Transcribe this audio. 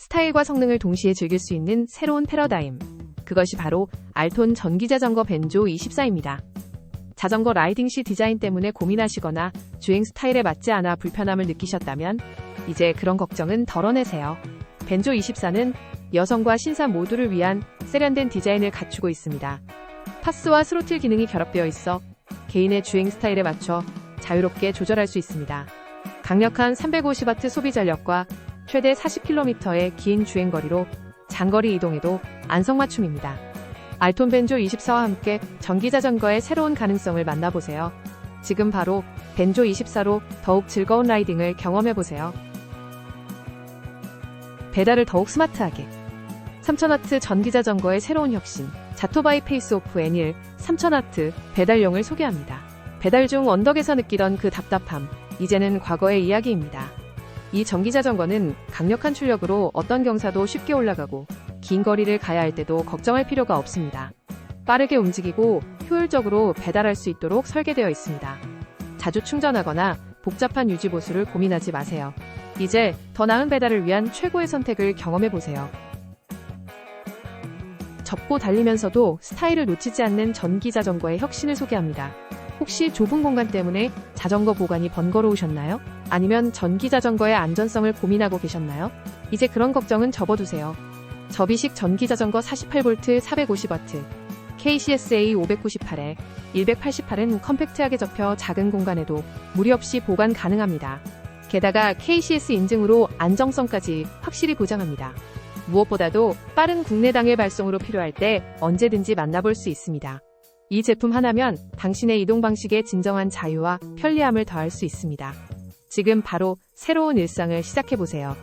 스타일과 성능을 동시에 즐길 수 있는 새로운 패러다임. 그것이 바로 알톤 전기자전거 벤조 24입니다. 자전거 라이딩 시 디자인 때문에 고민하시거나 주행 스타일에 맞지 않아 불편함을 느끼셨다면 이제 그런 걱정은 덜어내세요. 벤조 24는 여성과 신사 모두를 위한 세련된 디자인을 갖추고 있습니다. 파스와 스로틀 기능이 결합되어 있어 개인의 주행 스타일에 맞춰 자유롭게 조절할 수 있습니다. 강력한 350W 소비 전력과 최대 40km의 긴 주행거리로 장거리 이동에도 안성맞춤입니다. 알톤 벤조 24와 함께 전기자전거의 새로운 가능성을 만나보세요. 지금 바로 벤조 24로 더욱 즐거운 라이딩을 경험해보세요. 배달을 더욱 스마트하게 3000W 전기자전거의 새로운 혁신 자토바이 페이스오프 N1 3000W 배달용을 소개합니다. 배달 중 언덕에서 느끼던 그 답답함 이제는 과거의 이야기입니다. 이 전기자전거는 강력한 출력으로 어떤 경사도 쉽게 올라가고 긴 거리를 가야 할 때도 걱정할 필요가 없습니다. 빠르게 움직이고 효율적으로 배달할 수 있도록 설계되어 있습니다. 자주 충전하거나 복잡한 유지 보수를 고민하지 마세요. 이제 더 나은 배달을 위한 최고의 선택을 경험해 보세요. 접고 달리면서도 스타일을 놓치지 않는 전기 자전거의 혁신을 소개합니다. 혹시 좁은 공간 때문에 자전거 보관이 번거로우셨나요? 아니면 전기 자전거의 안전성을 고민하고 계셨나요? 이제 그런 걱정은 접어두세요. 접이식 전기 자전거 48V 450W KCSA 598에 188은 컴팩트하게 접혀 작은 공간에도 무리 없이 보관 가능합니다. 게다가 KCS 인증으로 안정성까지 확실히 보장합니다. 무엇보다도 빠른 국내 당일 발송으로 필요할 때 언제든지 만나볼 수 있습니다. 이 제품 하나면 당신의 이동 방식에 진정한 자유와 편리함을 더할 수 있습니다. 지금 바로 새로운 일상을 시작해보세요.